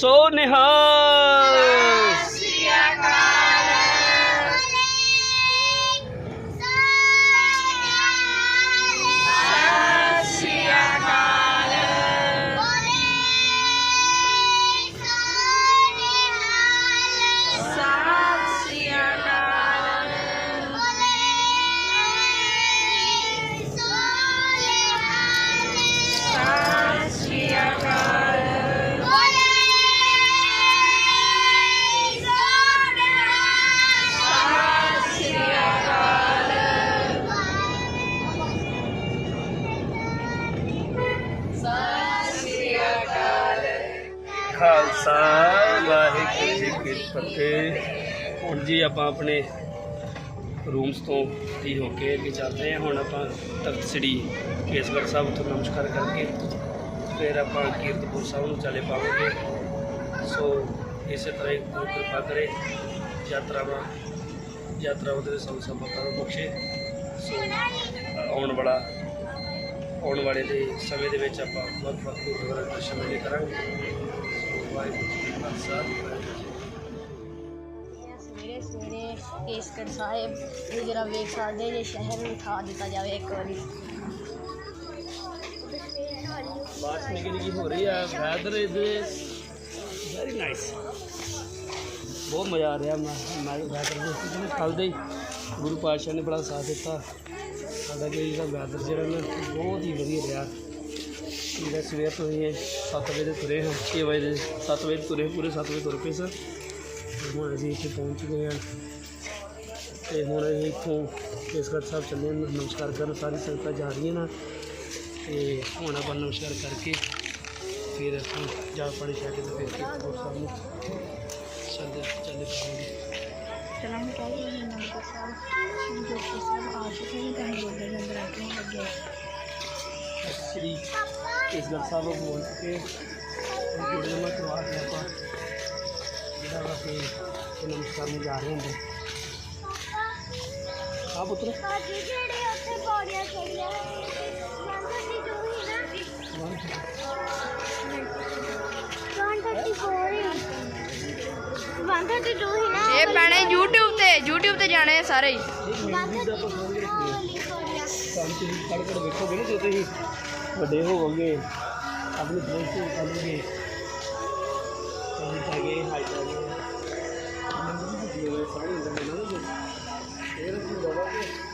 ਸੋ ਨਿਹਾਲ ਖਾਲਸਾ, ਵਾਹਿਗੁਰੂ ਜੀ ਕੀ ਫਤਿਹ। ਹੁਣ ਜੀ ਆਪਾਂ ਆਪਣੇ ਰੂਮਸ ਤੋਂ ਫ੍ਰੀ ਹੋ ਕੇ ਅੱਗੇ ਚੱਲਦੇ ਹਾਂ। ਹੁਣ ਆਪਾਂ ਤਖਤ ਸ੍ਰੀ ਕੇਸਗੜ੍ਹ ਸਾਹਿਬ ਤੋਂ ਨਮਸਕਾਰ ਕਰਕੇ ਫਿਰ ਆਪਾਂ ਕੀਰਤਪੁਰ ਸਾਹਿਬ ਨੂੰ ਚਲੇ ਪਾਵਾਂਗੇ। ਸੋ ਇਸੇ ਤਰ੍ਹਾਂ ਹੀ ਗੁਰੂ ਕਿਰਪਾ ਕਰੇ, ਯਾਤਰਾਵਾਂ ਯਾਤਰਾਵਾਂ ਦੇ ਸਭ ਸਭ ਕਰੋ ਬਖਸ਼ੇ ਸੋ ਆਉਣ ਵਾਲਾ ਆਉਣ ਵਾਲੇ ਦੇ ਸਮੇਂ ਦੇ ਵਿੱਚ ਆਪਾਂ ਵੱਖ ਵੱਖ ਗੁਰਦੁਆਰਾ ਦਰਸ਼ਨ ਮੇਲੇ ਕਰਾਂਗੇ। ਵਾਹਿਗੁਰੂ ਜੀ ਕਾ ਖਾਲਸਾ ਸਵੇਰੇ ਸਵੇਰੇ ਕੇਸਗੜ ਸਾਹਿਬ ਇਹ ਜਰਾ ਵੇਖ ਸਕਦੇ ਜੇ ਸ਼ਹਿਰ ਨੂੰ ਉਠਾ ਦਿੱਤਾ ਜਾਵੇ ਇੱਕ ਵਾਰੀ। ਬਾਰਿਸ਼ ਨਿੱਕੀ ਨਿੱਕੀ ਹੋ ਰਹੀ ਆ? ਵੈਦਰ ਇਜ਼ ਵੈਰੀ ਨਾਈਸ ਬਹੁਤ ਮਜ਼ਾ ਆ ਰਿਹਾ ਮੈਂ ਮੈਂ ਵੈਦਰ ਦੇ ਜਿਵੇਂ ਕੱਲ ਦੇ ਹੀ ਗੁਰੂ ਪਾਤਸ਼ਾਹ ਨੇ ਬੜਾ ਸਾਥ ਦਿੱਤਾ। ਸਾਡਾ ਕਿ ਜਿਹੜਾ ਵੈਦਰ ਜਿਹੜਾ ਨਾ, ਬਹੁਤ ਹੀ ਵਧੀਆ ਰਿਹਾ। ਜਿਹੜਾ ਸਵੇਰ ਤੋਂ ਹੀ 7 ਵਜੇ ਤੁਰੇ ਹਾਂ 6 ਵਜੇ ਦੇ 7 ਵਜੇ ਤੁਰੇ ਪੂਰੇ 7 ਵਜੇ ਤੁਰ ਪਏ ਸਰ। ਹੁਣ ਅਸੀਂ ਇੱਥੇ ਪਹੁੰਚ ਗਏ ਹਾਂ। ਤੇ ਹੁਣ ਅਸੀਂ ਇੱਥੋਂ ਕੇਸਗੜ੍ਹ ਸਾਹਿਬ ਚੱਲੇ ਹਾਂ। ਨਮਸਕਾਰ ਕਰਨ ਸਾਰੀ ਸੰਗਤਾਂ ਜਾ ਰਹੀਆਂ ਨੇ। ਤੇ ਹੁਣ ਆਪਾਂ ਨਮਸਕਾਰ ਕਰਕੇ ਫਿਰ ਆਪਾਂ ਜਾ ਪਾਣੀ ਛਕ ਕੇ ਤੇ ਫਿਰ ਕੀਰਤਪੁਰ ਸਾਹਿਬ ਨੂੰ ਚੱਲਦੇ ਚੱਲੇ ਪਾਵਾਂਗੇ ਚਲਾਂ ਮੈਂ ਕਹਿ ਰਹੀ ਹਾਂ ਨੰਬਰ ਸਾਹਿਬ। ਸ਼੍ਰੀ ਜੋਤੀ ਸਾਹਿਬ ਆ ਚੁੱਕੇ ਨੇ ਦੇ ਅੰਦਰ ਆ ਕੇ ਲੱਗੇ ਸ੍ਰੀ ਕੇਸਗੜ੍ਹ ਸਾਹਿਬ ਪਹੁੰਚ ਕੇ ਜਿਹੜੇ ਮੈਂ ਕਰਵਾ ਕੇ ਆਪਾਂ ਜਿਹੜਾ ਵਾ ਕਿ ਇਹ ਨਮਸਕਾਰ ਨੂੰ ਜਾ ਰਹੇ ਹੁੰਦੇ। ਆ ਪੁੱਤਰ। ਭਾਜੀ ਜਿਹੜੇ ਉੱਥੇ ਪੌੜੀਆਂ ਚੜੀਆਂ ਮੰਦਰ ਦੀ ਜੋ ਹੀ ਨਾ। 134 ਦੀ ਜੋ ਹੀ ਨਾ ਇਹ ਪੈਣੇ YouTube ਤੇ YouTube ਤੇ ਜਾਣੇ ਆ ਸਾਰੇ। ਹੀ ਕੰਮ ਤੁਸੀਂ ਪੜ੍ਹ ਵੇਖੋਗੇ ਨਾ ਜਦੋਂ ਤੁਸੀਂ ਵੱਡੇ ਹੋਵੋਗੇ, ਆਪਣੀ ਫਰੈਂਡਸ ਨੂੰ ਕਰੋਗੇ, ਕੰਮ ਪਾਗੇ ਹਾਈ ਪਾਗੇ ਨੰਬਰ ਵੀ ਦਿਓ ਸਾਰੇ ਨੰਬਰ ਨਾ ਇਹ ਅਸੀਂ ਦਵਾਂਗੇ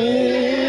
me.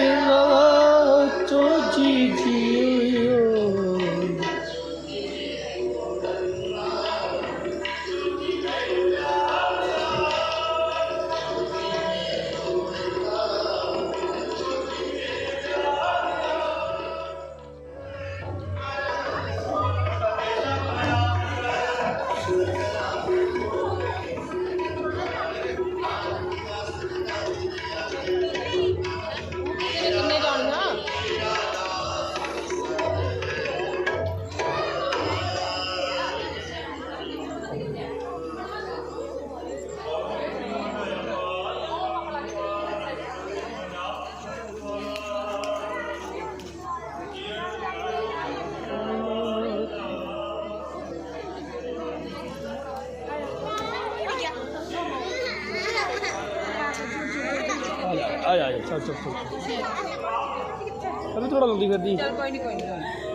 ਚੱਲ ਚੱਲ ਚੱਲ। ਅਭੀ ਥੋੜਾ ਲੰਦੀ ਫਿਰਦੀ। ਚੱਲ ਕੋਈ ਨਹੀਂ ਕੋਈ ਨਹੀਂ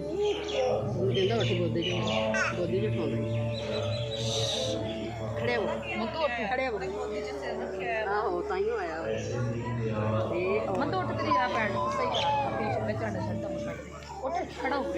ਕਹਿੰਦਾ ਉੱਠ ਗੋਦੀ ਚ ਗੋਦੀ ਚ ਠਾਉਂਦਾ ਖੜੇ ਹੋ ਮਤੋ ਉੱਠ ਖੜੇ ਹੋ ਆਹੋ, ਤਾਂ ਹੀ ਹੋਇਆ। ਤੇ ਮਤੋ ਉੱਠ ਤੇਰੀ ਆ ਪੈਣ ਸਹੀ ਕਰ ਪੇਸ਼ ਵਿੱਚ ਅੰਡਾ ਖੜਾ ਹੋ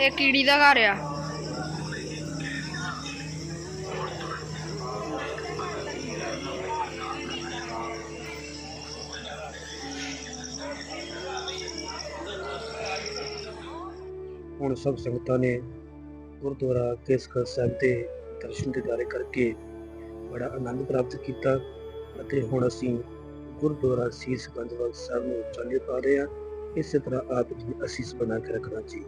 ਇਹ ਕੀੜੀ ਦਾ ਘਰ ਆ? ਹੁਣ ਸਭ ਸੰਗਤਾਂ ਨੇ ਗੁਰਦੁਆਰਾ ਕੇਸਗੜ੍ਹ ਸਾਹਿਬ ਦੇ ਦਰਸ਼ਨ ਦਿਦਾਰੇ ਕਰਕੇ ਬੜਾ ਆਨੰਦ ਪ੍ਰਾਪਤ ਕੀਤਾ ਅਤੇ ਹੁਣ ਅਸੀਂ ਗੁਰਦੁਆਰਾ ਸੀਸ ਗੰਜਵਾਲ ਸਾਹਿਬ ਨੂੰ ਚੱਲੇ ਪਾ ਰਹੇ ਹਾਂ। ਇਸੇ ਤਰ੍ਹਾਂ ਆਪ ਜੀ ਅਸੀਸ ਬਣਾ ਕੇ ਰੱਖਣਾ ਜੀ।